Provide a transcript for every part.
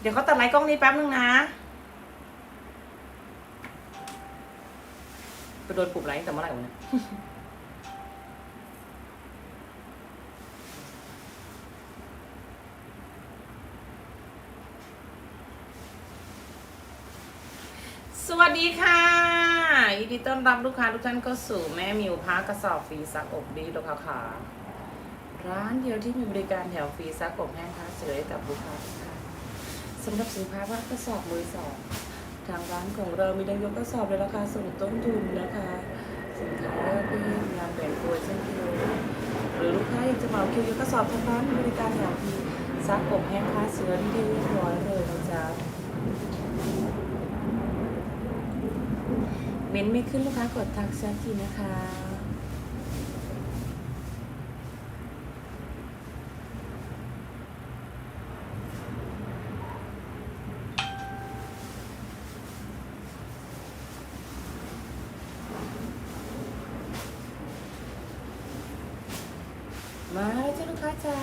เดี๋ยวเขาตัดไลน์กล้องนี้แป๊บนึงนะไปโดนปุ่มไลค์แต่เมื่อไหร่วะเนี่ยสวัสดีค่ะยินดีต้อนรับลูกค้าทุกท่านเข้าสู่แม่มิวพากระสอบฟรีซักอบดีลูกค้าค่ะร้านเดียวที่มีบริการแถวฟรีซักอบแห้งค้าเสือให้กับลูกค้าทุกท่าน สำหรับสินค้าผ้ากระสอบมือสองทางร้านของเรามีนายกกระสอบในราคาส่งต้นทุนนะคะ สินค้าเลือกเพื่งานแบ่งตัวเช่นกิโลหรือลูกค้าอยากจะเหมาคิวยกกระสอบทางร้านบริการแถวฟรีซักอบแห้งค้าเสื้อที่เรียบร้อยเลยนะจ๊ะเม้นไม่ขึ้นลูกค้ากดทักแชททีนะคะ มาแล้วจ้าลูกค้าจ้า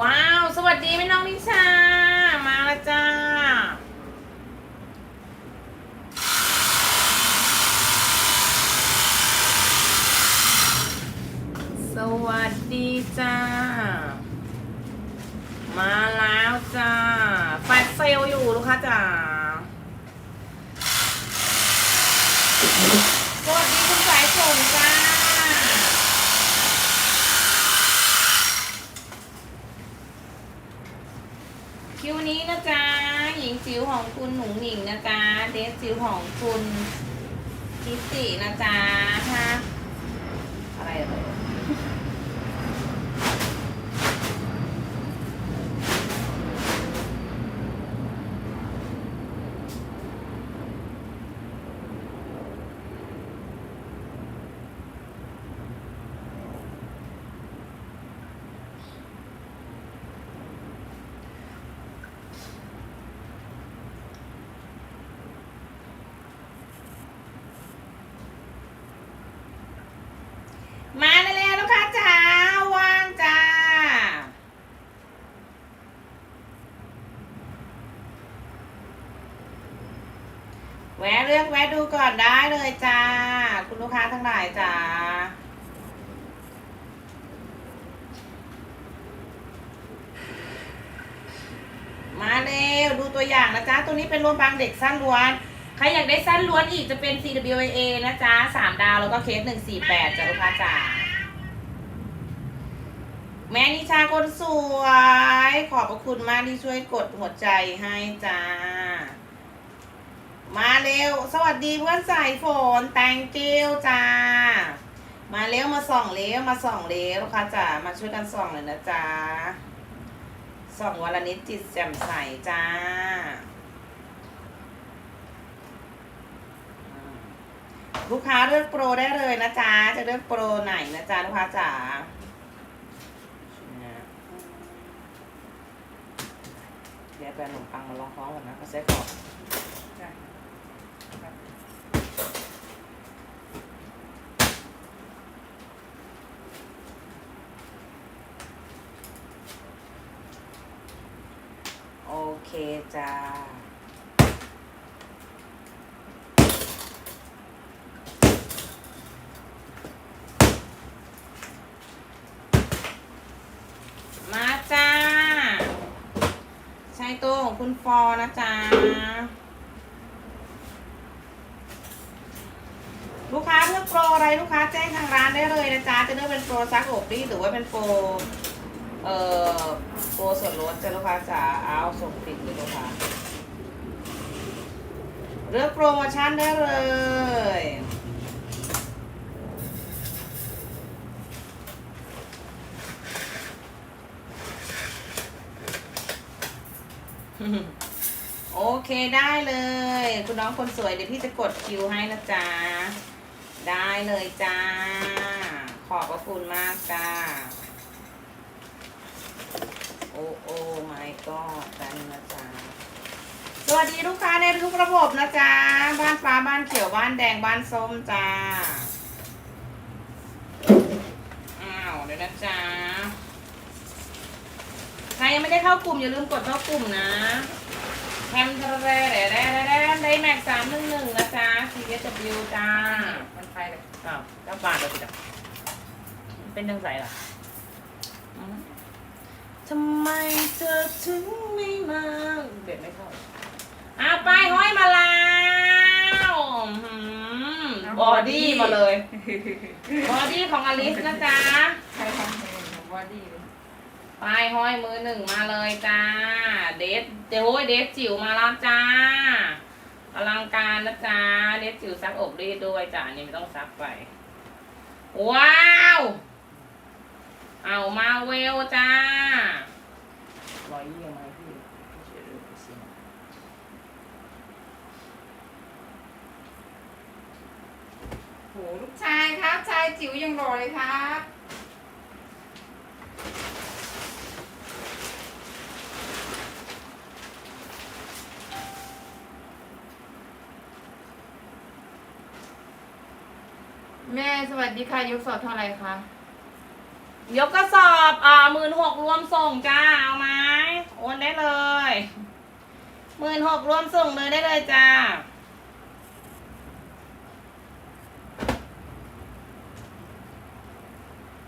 ว้าว สวัสดีแม่น้องนิชา มาแล้วจ้า สวัสดีจ้า มาแล้วจ้า แฟลชเซลอยู่ลูกค้าจ้า สวัสดีคุณสายฝนจ้า คิวนี้นะจ๊ะ หญิง จิ๋วของคุณหนุ่งหนิงนะจ๊ะเดสจิ๋วของคุณคิสตินะจ๊ะฮะอะไรอะ มาแล้วลูกค้าจ๋าว่างจ้า แวะ เลือกแวะดูก่อนได้เลยจ้า คุณลูกค้าทั้งหลายจ้ามาเร็วดูตัวอย่างนะจ๊ะ ตัวนี้เป็นรวมบางเด็กสั้นล้วน ใครอยากได้สั้นล้วนอีกจะเป็น CWA นะจ๊ะสามดาวแล้วก็เคสหนึ่งสี่แปดจ้ะลูกค้าจ๋าแม่นิชาคนสวย ขอบพระคุณมากที่ช่วยกดหัวใจให้จ้า มาเร็ว สวัสดีเพื่อนสายฝนแตงกิ้วจ้า มาเร็วมาส่องเร็วมาส่องเร็วลูกค้าจ๋ามาช่วยกันส่องเลยนะจ๊ะส่องวันละนิดจิตแจ่มใสจ้าลูกค้าเลือกโปรได้เลยนะจ๊ะ จะเลือกโปรไหนนะจ๊ะลูกค้าจ๋าเดี๋ยวแปลขนมปังมาลองท้องก่อนนะก็เซ็ตก่อน โอเคจ้า มาจ้า ใช้ตัวของคุณฟอนะจ๊ะ ลูกค้าเลือกโปรอะไรลูกค้าแจ้งทางร้านได้เลยนะจ๊ะ จะเลือกเป็น โปรซักอบรีดหรือว่าเป็นโปรเอ่อโปรส่วนลดจะลูกค้าจ๋าเอาส่งติดเลยลูกค้าเลือกโปรโมชั่นได้เลยโอเคได้เลย คุณน้องคนสวยเดี๋ยวพี่จะกดคิวให้นะจ๊ะ ได้เลยจ้า ขอบพระคุณมากจ้า โอ้โอ้ไม่ก็กันนะจ๊ะสวัสดีลูกค้าในทุกระบบนะจ๊ะ บ้านฟ้าบ้านเขียวบ้านแดงบ้านส้มจ้า อ้าวเดี๋ยวนะจ๊ะ ใครยังไม่ได้เข้ากลุ่มอย่าลืมกดเข้ากลุ่มนะแคมทะเลแร่แร่แร่ได้แม็กสามหนึ่งหนึ่งนะจ๊ะเอสจีบิวจ้า มันไปแลยอ้าวเจ้วบาทเราติดอะ เป็นยังไงล่ะอืมทำไมเธอถึงไม่มาเด็ดไม่เข้าอ้าวป้ายห้อยมาแล้วหืมบอดี้มาเลย บอดี้ของอลิสนะจ๊ะใครทำเพลงของบอดี้เลยป้ายห้อยมือหนึ่งมาเลยจ้า เดทเดี๋ยวโอ้ยเดทจิ๋วมาแล้วจ้า อลังการนะจ๊ะ เดทจิ๋วซักอบรีดด้วยจ้าอันนี่ไม่ต้องซักไป ว้าว เอามาเวลจ้าร้อยยี่ไหมพี่เฉยๆดูสิโหลูกชายครับชายจิ๋วยังรอเลยครับแม่สวัสดีค่ะยกสอบเท่าไหร่คะ ยกกระสอบอ่าหมื่นหกรวมส่งจ้า เอาไหมโอนได้เลยหมื่นหกรวมส่งเลยได้เลยจ้า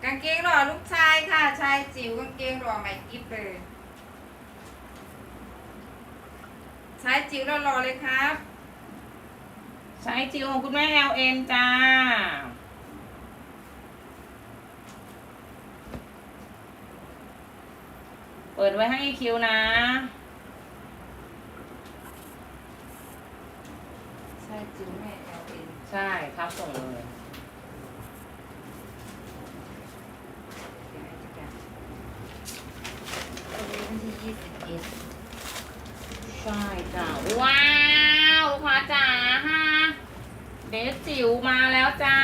กางเกงหล่อลูกชายค่ะ ชายจิ๋วกางเกงหล่อใหม่กิ๊บเลยชายจิ๋วหล่อๆเลยครับใช้จิวของคุณแม่ LN จ้า เปิดไว้ให้คิวนะ ใชายจิ๋วแม่เอลเอ็นใช่ครับส่งเลยเดี๋ยวให้จัดกาววันที่ยี่สิบเอ็ดใช่จ้าว้าวลูกค้าจ๋าฮะเดซจิ๋วมาแล้วจ้า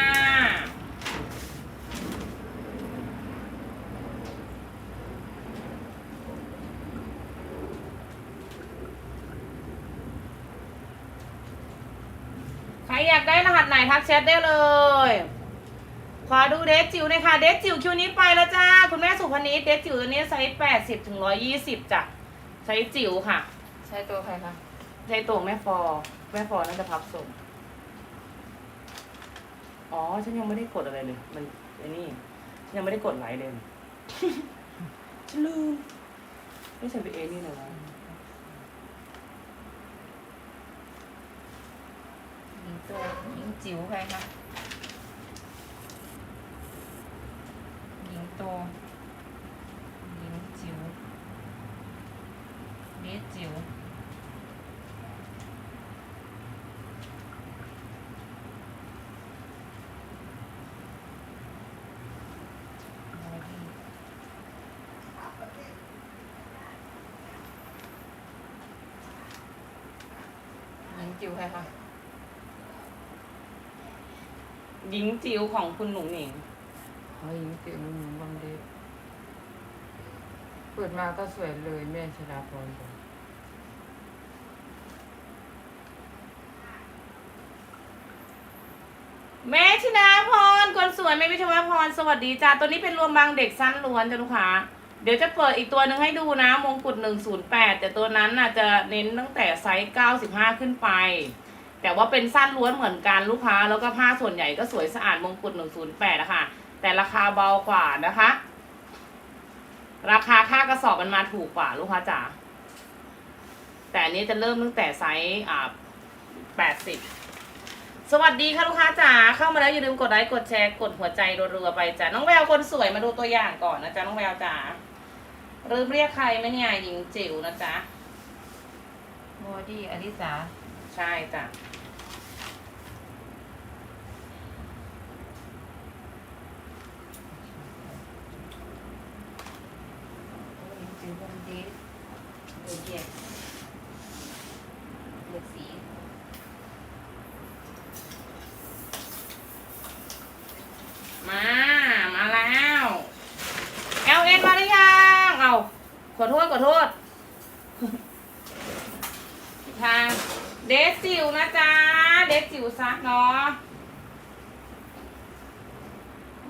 อยากได้รหัสไหนทักแชทได้เลย ขอดูเดซจิ๋วหน่อยค่ะ เดซจิ๋วคิวนี้ไปแล้วจ้า คุณแม่สุพนิชเดซจิ๋วตัวนี้ไซส์แปดสิบถึงร้อยี่สิบจ้ะไซส์จิ๋วค่ะ ใช่ตัวใครคะใช้ตัวแม่ฟอร์แม่ฟอร์น่าจะพับส่งอ๋อ ฉันยังไม่ได้กดอะไรเลย มันไอ้นี่ ฉันยังไม่ได้กดไลค์เลย ฉันลืมไม่ใช่ไปเอนี่นะวะ หญิง ตัวหญิงจิ๋วใครคะหญิงโตหญิงจิ๋วเบสจิ๋วบอดี้หญิงจิ๋วใครคะ หญิงจิ๋วของคุณหนุ่งหนิงเฮ้ยหญิงจิ๋วหนุ่มบังเดเปิดมาก็สวยเลยแม่ชลาพรจ้ะแม่ชนะพรคนสวยแม่วิทยาพรสวัสดีจ้าตัวนี้เป็นรวมบางเด็กสั้นล้วนจ้ะลูกค้าเดี๋ยวจะเปิดอีกตัวหนึ่งให้ดูนะ มงกุฎ108 แต่ตัวนั้นน่ะจะเน้นตั้งแต่ไซส์ 95 ขึ้นไป แต่ว่าเป็นสั้นล้วนเหมือนกันลูกค้า แล้วก็ผ้าส่วนใหญ่ก็สวยสะอาดมงกุฎ108นะคะ แต่ราคาเบากว่านะคะ ราคาค่ากระสอบมันมาถูกกว่าลูกค้าจ๋า แต่อันนี้จะเริ่มตั้งแต่ไซส์อ่า80สวัสดีค่ะลูกค้าจ๋า เข้ามาแล้วอย่าลืมกดไลค์กดแชร์กดหัวใจรัวๆไปจ้ะน้องแววคนสวยมาดูตัวอย่างก่อนนะจ๊ะน้องแววจ๋าลืมเรียกใครไหมเนี่ยหญิงจิ๋วนะจ๊ะบอดี้อลิสาใช่จ้ะ หญิง จิ๋วบังเดเดี๋ยวแยกเลือกสีมา มาแล้ว LN มาหรือยังเอาขอโทษขอโทษ ทางเดซจิวนะจ๊ะ เดซจิวซักเนาะ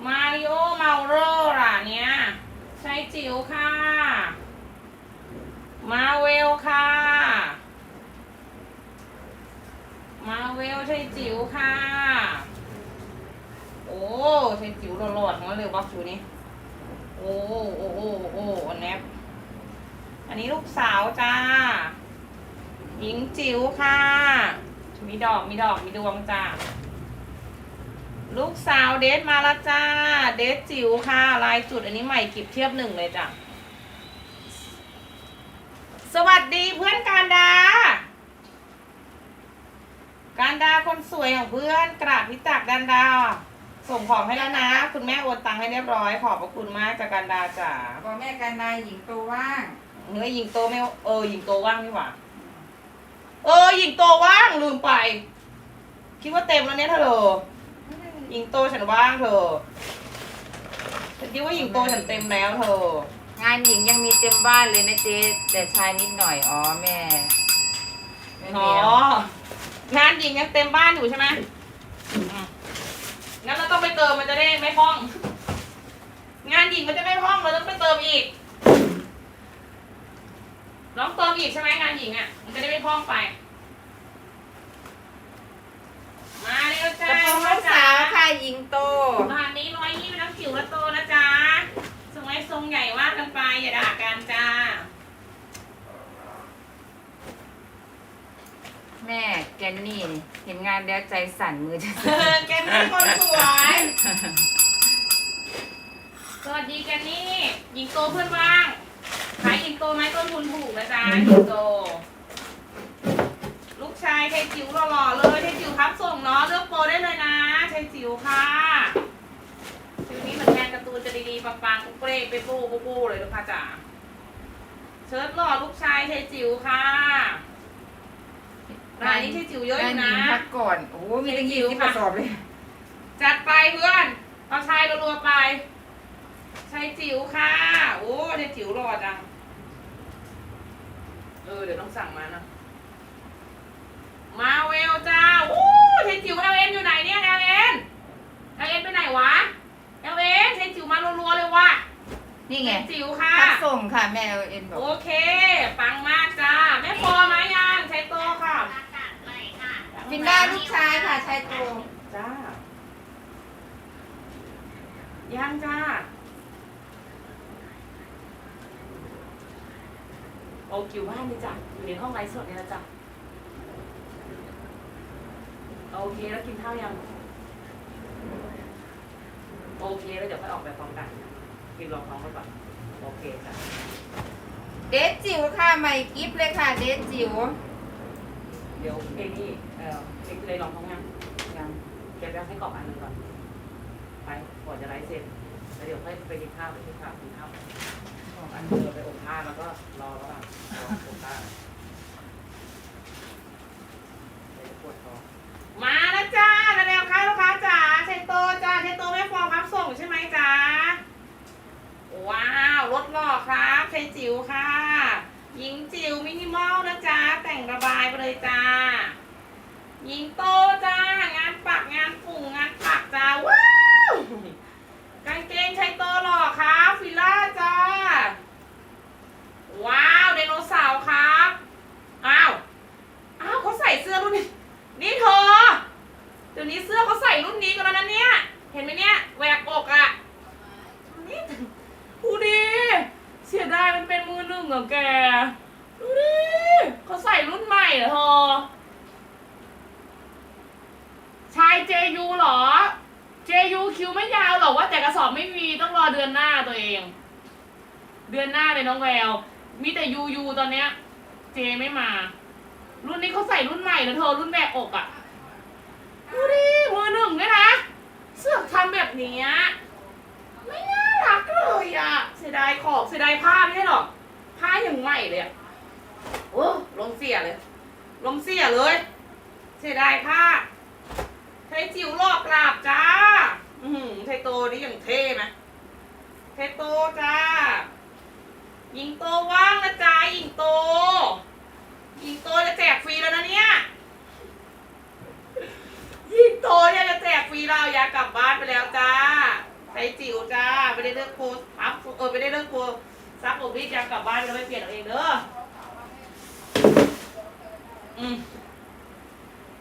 มาริโอเมาโรล่ะเนี่ย ใช้จิ๋วค่ะ มาเวลค่ะ มาเวลใช้จิ๋วค่ะ โอ้ใช้จิ๋วหลอดๆของมันเลยบล็อกชูนี้โอ้โอ้โอ้โอ้อันแนบอันนี้ลูกสาวจ้า หญิงจิ๋วค่ะ มีดอกมีดอกมีดวงจ้า ลูกสาวเดทมาแล้วจ้า เดทจิ๋วค่ะ ลายจุดอันนี้ใหม่กิบเทียบหนึ่งเลยจ้ะ สวัสดีเพื่อนการดา การดาคนสวยของเพื่อนกราบพิตักดันดา ส่งของให้แล้วนะ คุณแม่โอนตังค์ให้เรียบร้อย ขอบพระคุณมากจากการดาจ๋าบอกแม่กันนายหญิงตัวว่างเนื้อยิงโตไม่เออยิงโตว่างนี่หว่าเออยิงโตว่างลืมไป คิดว่าเต็มแล้วเนี่ยเธอยิงโตฉันว่างเธอฉันคิดว่ายิงโตฉันเต็มแล้วเธอ งานหญิงยังมีเต็มบ้านเลยนะเจ๊แต่ชายนิดหน่อยอ๋อแม่แม่อ๋เหอมียวงานยิงยังเต็มบ้านอยู่ใช่ไหมอืมงั้นเราต้องไปเติมมันจะได้ไม่พ้อง งานยิงมันจะไม่พ้องเราต้องไปเติมอีกลองเติมอีกใช่ไหมงานหญิงอะ มันจะได้ไม่พ้องไป มาเร็วกจ้าระโปรงลูกสาวค่ะหญิงโตรหัสนี้ร้อยยี่เป็นน้ำจิ๋วและโตนะจ๊ะทรง ไอ้ทรงใหญ่ว่ากันไปอย่าด่ากันจ้า แม่แกนนี่นี่เห็นงานแล้วใจสั่นมือจะเออแกนี่คนสวย สวัสดีแกนี่หญิงโตเพื่อนว่างขายหญิงโตไหมต้นทุนถูกนะจ๊ะหญิงโต ลูกชายไทยจิ๋วหล่อๆเลยไทยจิ๋วครับส่งเนาะเลือกโปรได้เลยนะไทยจิ๋วค่ะชื่อนี้เห มือนงานการ์ตูนจะดีๆปังๆเปรย์ไปปูปูปูเลยลูกค้าจ๋าเชิญหล่อลูกชายไทยจิ๋วค่ะร้านนี้ไทยจิ๋วเยอะอยู่งานหญินะงพักก่อน โอ้โหมีตั้งยี่สิบกระสอบเลย จัดไปเพื่อนเอาชายรัวๆไปชายจิ๋วค่ะ โอ้ชายจิ๋วหล่อจัง เออเดี๋ยวต้องสั่งมานะ มาเวลจ้าโอ้ชายจิ๋วเอลเอ็นอยู่ไหนเนี่ยเอลเอ็นเอลเอ็นไปไหนวะ เอลเอ็นชายจิ๋วมารัวๆเลยว่ะนี่ไงชายจิ๋วค่ะ พักส่งค่ะแม่เอ็นบอก โอเค ปังมากจ้า แม่พอไหมยังชายโตค่ะ ฟินด้าลูกชายค่ะชายโตจ้า ยังจ้า โอคิวบ้านนี่จ้ะ อยู่ในห้องไลฟ์สดเนี่ยนะจ้ะ โอเคแล้วกินข้าวยัง โอเคแล้วเดี๋ยวค่อยออกไปพร้อมกันกินรองท้องไปก่อนโอเคจ้ะเดทจิ๋วค่ะใหม่กิฟเลยค่ะ เดทจิ๋วเดี๋ยวเอนี่เออเอ็กเลยลองท้องยังยังเก็บแล้วให้กรอบอันหนึงก่อนไปก่อนจะไลฟ์เสร็จแล้วเดี๋ยวค่อยไปกินข้าวไปกินข้าวกินข้าวองอันเดียวไปอบผ้าแล้วก็รอแล้วกันรออบผ้าเดี๋ยวปวดท้องมาแล้วจ้าแล้วค่ะลูกค้าจ๋าเชนโตจ้าเชนโตไม่ฟองครับส่งใช่ไหมจ๊ะว้าวรถหล่อครับเชนจิ๋วค่ะ หญิงจิ๋วมินิมอลนะจ๊ะ แต่งระบายไปเลยจ้า หญิงโตจ้า งานปักงานฝุ่งงานปักจ้า ว้าว กางเกงชายโตหล่อครับฟิลล่าจ้า ว้าวไดโนเสาร์ครับ อ้าว อ้าวเขาใส่เสื้อรุ่นนี้ นี่เธอ เดี๋ยวนี้เสื้อเขาใส่รุ่นนี้กันแล้วนะเนี่ย เห็นไหมเนี่ยแหวกอกอะ่ะนี่ดูดิเสียดายมันเป็นมือหนึ่ งเหรอแก ดูดิเขาใส่รุ่นใหม่เหรอเธอชาย JU เหรอ JU คิวไม่ยาวหรอกว่าแต่กระสอบไม่มีต้องรอเดือนหน้าตัวเอง เดือนหน้าเลยน้องแวว มีแต่ UU ตอนเนี้ย J ไม่มา รุ่นนี้เขาใส่รุ่นใหม่นะเธอรุ่นแบกอกอะ่ะดูดิมือหนึ่งด้วยนะเสื้อทำแบบนี้ไม่น่ารักเลยอะ่ะเสียดายขอบเสียดายผ้าไม่ใช่หรอก ผ้ายังใหม่เลยอะโอ้ลงเสียเลยลงเสียเลย เสียดายผ้าไทยจิ๋วหลอกลาบจ้า อืมไทโตนี่ยังเท่ไหมไทโตจ้า ยิงโตว่างนะจ้ายิงโต ยิงโตจะแจกฟรีแล้วนะเนี่ย ยิงโตเนี่ยจะแจกฟรีเราอยากกลับบ้านไปแล้วจ้าไทยจิ๋วจ้าไม่ได้เลือกโพสอับเออไม่ได้เลือกโพส ซักผมรีบยากลับบ้านแล้วไม่เปลี่ยนเอาเองเด้อ อืม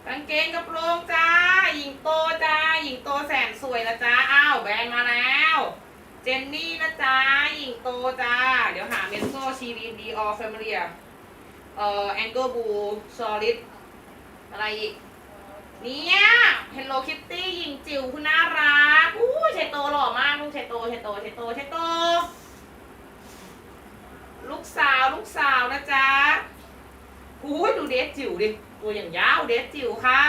กางเกงกระโปรงจ้า หญิงโตจ้า หญิงโตแสนสวยนะจ้า อ้าวแบรนด์มาแล้ว เจนนี่นะจ๊ะหญิงโตจ้า เดี๋ยวหาเมนโซชีรีดีออฟแฟมิเลียเอ่อแองเกิลบูซอลิดอะไรอีก เนี่ย Hello Kitty หญิงจิ๋วคุณน่ารักอู้ชยโตหล่อมากลูกชยโตชยโตชายโตชยโต กสาวนะจ๊ะอู้ยดูเดทจิ๋วดิ ตัวอย่างยาวเดทจิ๋วค่ะ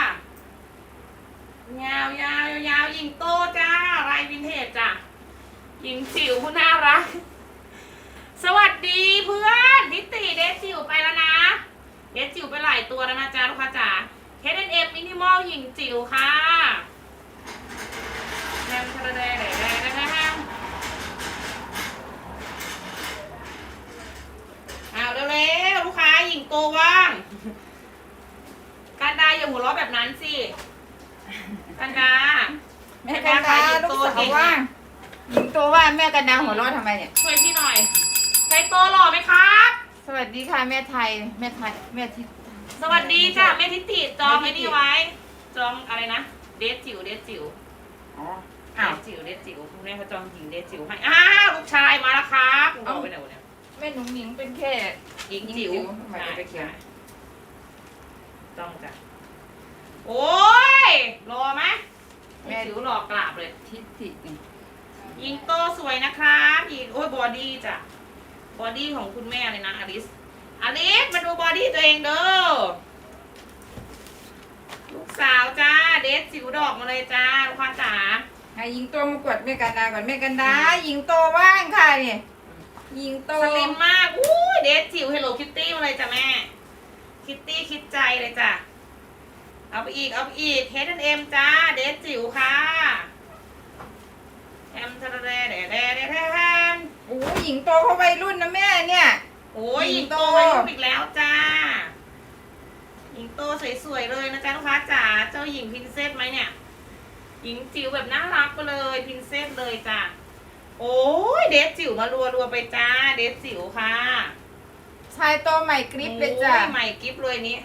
ยาวยาวยาวหญิงโตจ้าลายวินเทจจ้ะหญิงจิ๋วคุณน่ารัก สวัสดีเพื่อนนิติเดทจิ๋วไปแล้วนะเดทจิ๋วไปหลายตัวแล้วนะจ๊ะลูกค้าจ๋า H&M Minimal หญิงจิ๋วค่ะแฮมทะเลแดงแดงแดงแดงแฮม เอาเร็วๆลูกค้าหญิงโตว่างการดาอย่าหัวเราะแบบนั้นสิการดาแม่กันดาลูกสาวว่างหญิงตัวว่าแม่กันดาหัวเราะทำไมเนี่ยช่วยพี่หน่อยใครโตหล่อไหมครับ สวัสดีค่ะแม่ไทยแม่ไทยแม่ทิศสวัสดีจ้ะแม่ทิติจองแม่ไอ้ทิตินี่ไว้ จองอะไรนะเดทจิ๋วเดทจิ๋วอ๋อเดอ้าวทจิ๋วเดทจิ๋วคุณแม่เขาจองหญิงเดทจิ๋วให้อ้าวลูกชายมาแล้วครับคุณบอกไปไหนวะเนี่ย แม่หนุ่งหญิงเป็นแค่หญิงจิ๋วหญิงจิ๋วทำไมจะไปเขียนใช่ต้องจ้ะโอ้ยรอไหมแม่จิ๋วหลอกกราบเลย ทิศทินี่ยิงโตสวยนะครับยิงโอ้ยบอดี้จ้ะบอดี้ของคุณแม่เลยนะอลิสอลิสมาดูบอดี้ตัวเองเด้อลูกสาวจ้าเดทสิวดอกมาเลยจ้าลูกค้าจ๋าให้หญิงตัวมากวดแม่กันดาก่อนแม่กันดาหญิงโตว่างค่ะเนี่ย หญิงโตสลิมมากอู้ยเดทจิ๋วเฮลโลคิตตี้มาเลยจ้ะแม่ คิตตี้คิดใจเลยจ้ะ เอาไปอีก เอาไปอีก H&M จ้า เดทจิ๋วค่ะแฮมทะเลแดดแดดแดดแฮมโอ้หญิงโตเขาวัยรุ่นนะแม่เนี่ย โอ้ยหหญิญิงงโตโตวัยรุ่นอีกแล้วจ้า หญิงโตสวยๆเลยนะจ๊ะลูกค้าจ๋า เจ้าหญิงพินเซสไหมเนี่ย หญิงจิ๋วแบบน่ารักไปเลย พินเซสเลยจ้ะ โอ้ยเดทจิ๋วมารัวๆไปจ้า เดทจิ๋วค่ะชายโตใหม่กริปเลยจ้ะโอ้ใหม่กิฟเลยนี้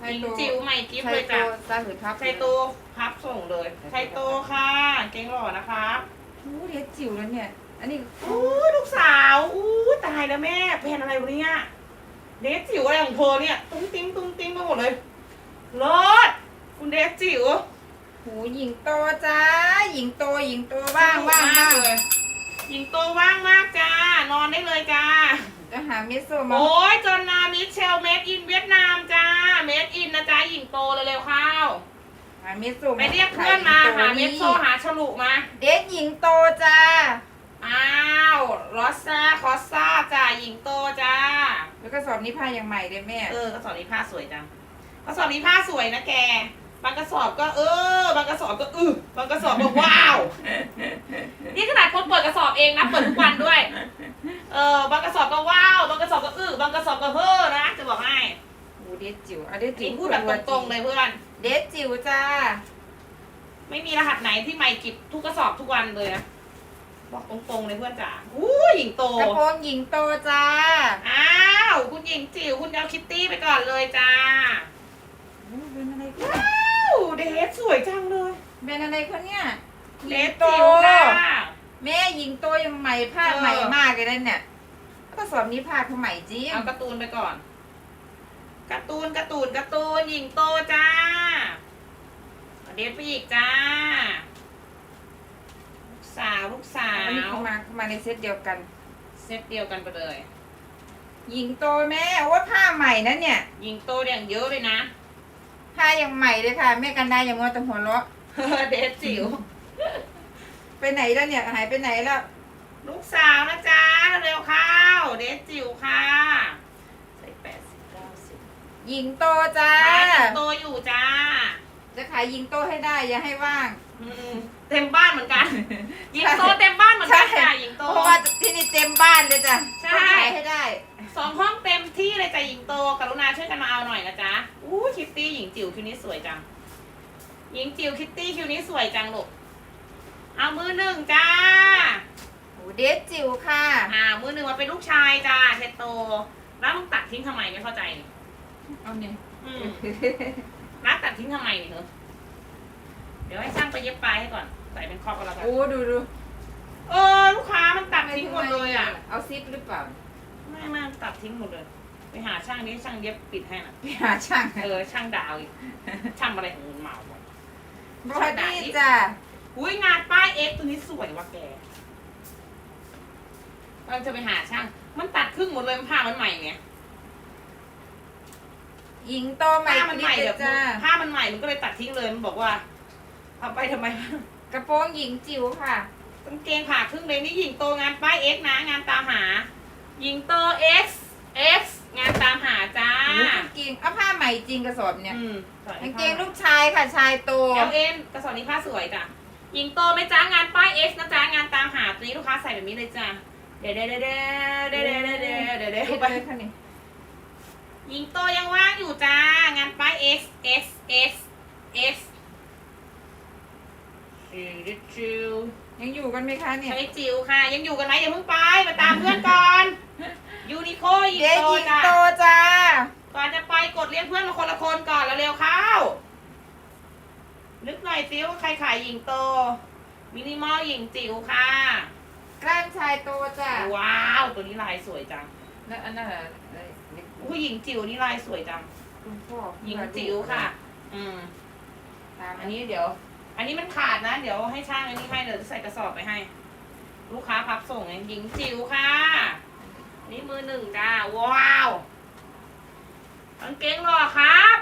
หชายญิงโตจิ๋วใหม่กิฟชาเลยยโตจ้ะตาหืดทับไชโตพับส่งเลยไชโตค่ะ เก่งหล่อนะคะโอ้เด็กจิ๋วแล้วเนี่ย อันนี้อู้ลูกสาวอู้ตายแล้วแม่เป็นอะไรวะเนี่ยเดทจิ๋วอะไรของเธอเนี่ย ตุ้งติ้งตุ้งติ้งไปหมดเลยรอดคุณเดทจิ๋ว หูหญิงโตจ้า หญิงโตหญิงโตว่างว่างมว่างเลยหญิงโตว่างมากจ้า นอนได้เลยจ้า จะหาเมสโซมา โอ้ยจนนามิเชลเมดอินเวียดนามจ้า เมดอินนะจ้าหญิงโตเร็วๆเข้าหาเมสโซไปเรียกเพื่อนมาหาเมดโซหาฉลุมา เด็กหญิงโตจ้า อ้าวลอสซาคอสซาจ้าหญิงโตจ้า แล้วก็สอบนิพาอย่างใหม่เลยแม่ เออกระสอบนี้ผ้าสวยจังกระสอบนี้ผ้าสวยนะแก บางกระสอบก็เออ บางกระสอบก็อือบางกระสอบก็ว้าว นี่ขนาดคนเปิดกระสอบเองนะเปิดทุกวันด้วย เออบางกระสอบก็ว้าวบางกระสอบก็อือบางกระสอบก็เฮ้อนะจะบอกให้หูเด็กจิ๋วอะเด็กจิ๋นี่วพูดแบบตรงๆเลยเพื่อน เด็กจิ๋วจ้า ไม่มีรหัสไหนที่ไม่กิบทุกกระสอบทุกวันเลยนะบอกตรงๆเลยเพื่อนจ๋าอู้หญิงโต กระโปรงหญิงโตจ้า อ้าว คุณหญิงจิ๋วคุณเอาคิตตี้ไปก่อนเลยจ้าเป็นอะไรกันว้าว เดทสวยจังเลยเป็นอะไรคนเนี่ยหเดญิงทโตจิ๋วค่ะ แม่หญิงโตยังใหม่ผ้าเออใหม่มากเลยนะเนี่ยแล้วก็สอบนี้ผ้าเขาใหม่จริงเอาการ์ตูนไปก่อนการ์ตูนการ์ตูนการ์ตูนหญิงโตจ้าเอาเดทไปอีกจ้าลูกสาวลูกสาอันนี้ว เขามาเขามาในเซตเดียวกัน เซตเดียวกันไปเลย หญิงโตแม่โอ้ยผ้าใหม่นะเนี่ย หญิงโตอย่างเยอะเลยนะ ผ้ายังใหม่เลยค่ะแม่กันได้ยังมัวแต่หัวเราะ เดทจิ๋วไปไหนแล้วเนี่ยหายไปไหนแล้ว ลูกสาวนะจ๊ะเร็วเข้าเดทจิ๋วค่ะใส่แปดสิบเก้าสิบหญิงโตจ้าหญิงโตอยู่จ้า จะขายหญิงโตให้ได้อย่าให้ว่าง อืมเต็มบ้านเหมือนกันหญิงโตเต็มบ้านเหมือนกันจ้ะหญิงโต เพราะว่าที่นี่เต็มบ้านเลยจ้ะใช่ ต้องขายให้ได้ สองห้องเต็มที่เลยจ้ะหญิงโตกรุณาช่วยกันมาเอาหน่อยนะจ๊ะอู้คิตตี้หญิงจิ๋วชุดนี้สวยจัง หญิงจิ๋วคิตตี้คิวนี้สวยจังลูกเอามือหนึ่งจ้าโอ้เดทจิ๋วค่ะอ่ามือหนึ่งมาเป็นลูกชายจ้าเทโต แล้วมึงตัดทิ้งทำไมไม่เข้าใจนี่เอาเนี่ยอืมรักตัดทิ้งทำไมนี่เหรอเดี๋ยวให้ช่างไปเย็บปลายให้ก่อนใส่เป็นครอบก็แล้วกันโอ้ดูดูเออลูกค้ามันตัดทิ้งหมดเลยอะ เอาซิปหรือเปล่า ไม่ไม่มันตัดทิ้งหมดเลย ไปหาช่างนี้ช่างเย็บปิดให้น่ะ ไปหาช่างเออช่างดาวอีกช่างอะไรของมึงเมาหมดบอดี้จ้ะอุ้ยงานป้ายเอ็กตัวนี้สวยว่ะแกเราจะไปหาช่าง มันตัดครึ่งหมดเลยมันผ้ามันใหม่ไงหญิงโตใหม่ผ้ามันใหม่กริ๊แบบจ้าผ้ามันใหม่มันก็เลยตัดทิ้งเลยมันบอกว่า เอาไปทำไมกระโปรงหญิงจิ๋วค่ะกางเกงผ่าครึ่งเลยนี่หญิงโตงานป้ายเอ็กนะงานตามหา หญิงโต X X งานตามหาจ้าหนูกางเกงเอาผ้าใหม่จริงกระสอบเนี่ยอืมกางเกงลูกชายค่ะชายโต เอลเอ็นกระสอบนี้ผ้าสวยจ้ะหญิงโตไหมจ้างานป้าย X นะจ้างานตามหาตัวนี้ลูกค้าใส่แบบนี้เลยจ้ะเดี๋ยวเดี๋ยวเดี๋ยวเดี๋ยวเดี๋ยวเดี๋ยวเดี๋ยวเดี๋ยวเดี๋ยวเอ็ดไปเลยค่ะนี่หญิงโตยังว่างอยู่จ้างานป้าย X X X X ชิวชิว ยังอยู่กันไหมคะเนี่ย ใช้จิ๋วค่ะ ยังอยู่กันไหมอย่าเพิ่งไป มาตามเพื่อนก่อน ยูนิโคหญิงเด็กโตหญิงจ้ะโตจ้า ก่อนจะไปกดเรียกเพื่อนมาคนละคนก่อนแล้วเร็วเข้า นึกหน่อยซิว่าใครขายหญิงโต มินิมอลหญิงจิ๋วค่ะ กล้ามชายโตจ้าว้าว ตัวนี้ลายสวยจังแล้วอันนั้นอะไรเด็กผู้หญิงจิ๋วนี่ลายสวยจัง คุณพ่อหญิงจิ๋วค่ะ อืม ตามอัอันนนี้นี้เดี๋ยว อันนี้มันขาดนะ เดี๋ยวให้ช่างอันนี้ให้เดี๋ยวใส่กระสอบไปให้ ลูกค้าพับส่งไงหญิงจิ๋วค่ะ นี่มือหนึ่งจ้า ว้าวกางเกงหล่อครับ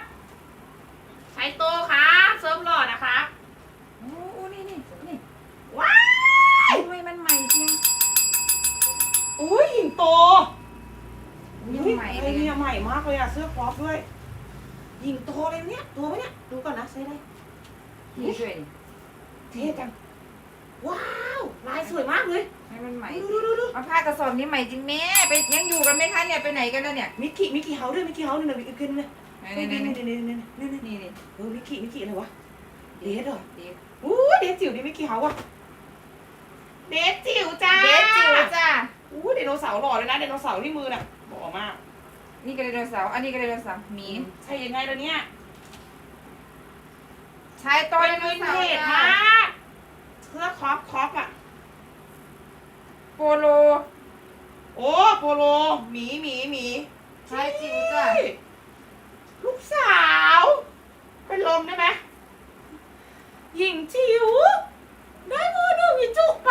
ใช้โตครับเซิร์ฟหล่อนะครับโอ้โหนี่นี่นี่ว้าวทำไมมันใหม่จริงอุ้ยหญิงโตยังอุ๊ยใหม่อะเลไรยเนี่ยใหม่มากเลยอะเสื้อครอปด้วยหญิงโตเลยเนี่ย ตัวไหมเนี่ย ดูก่อนนะใช้ได้ นี่ด้วยนี่เท่จัง ว้าว ลายสวยมากเลย ให้มันใหม่ดูดูดูดูเอาผ้ากระสอบนี้ใหม่จริงแม่ไปยังอยู่กันไหมคะเนี่ยไปไหนกันแล้วเนี่ยมิกกี้มิกกี้เฮาส์ด้วยมิกกี้เฮาส์เนี่ยนะมิกกี้ขึ้นเลยนี่นี่นี่นี่นี่นี่นี่นี่นี่นี่นี่เออมิกกี้มิกกี้อะไรวะเดทเหรอเดทอู้เดทจิ๋วดิมิกกี้เฮาส์อะเดทจิ๋วจ้าเดทจิ๋วจ้าอู้ไดโนเสาร์หล่อเลยนะไดโนเสาร์ที่มือน่ะหล่อมาก นี่ก็ไดโนเสาร์อันนี้ก็ไดโนเสาร์หมีใช่ยังไงล่ะเนี่ย ชายโตเป็ไดนโนวินเสาเทร์จจ้ามากเสื้อครอปครอปอะโปโล โอ้โปโลหมีหมีหมีชายจิ๋วจ้าลูกสาว เป็นลมได้ไหมหญิงจิ๋วได้มือหนึ่งหญิงจุกไป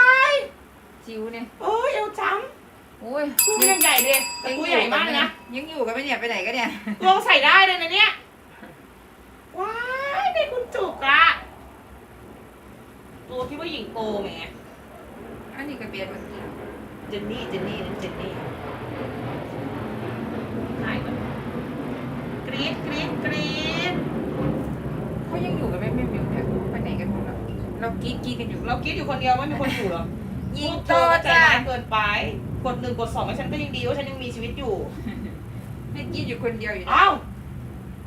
จิ๋วเนี่ยเอ้ยเอวจ้โอ้ยำตัวมันยังใหญ่เด็แต่ตัวใหญ่มากเลยนะ ยังอยู่กันไหมเนี่ย ไปไหนกันเนี่ยลองใส่ได้เลยนะเนี่ยว้ายได้คุณ จุกอะตัวที่ว่าหญิงโกแหมอันนี้ก็เปลี่ยนเมื่อกี้เจนนี่เจนนี่นั่นเจนนี่ถ่ายก่อนกรี๊ดกรี๊ดกรี๊ดเขายังอยู่กันไหมไม่ไม่เนี่ยไปไหนกันหมดแล้วเรากรีดกรีดกันอยู่เรากรี๊ดอยู่คนเดียวไม่มีคนอยู่หรอยิงพโตวกเธอก็ใจจ้าร้ายเกินไปกดหนึ่งกดสองให้ฉันก็ยังดีว่าฉันยังมีชีวิตอยู่ให้กรีดอยู่คนเดียวอยู่นะอ้าว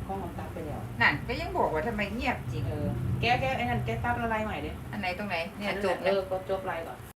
กล้องมันตัดไปแล้ว นั่นก็ยังบอกว่าทำไมเงียบจริง เออแก้แก้ไอ้นั่นแก้ตัดละลายใหม่ดิอันไหนตรงไหนเนี่ยจบเอเนี่ยอก็จบลายก่อน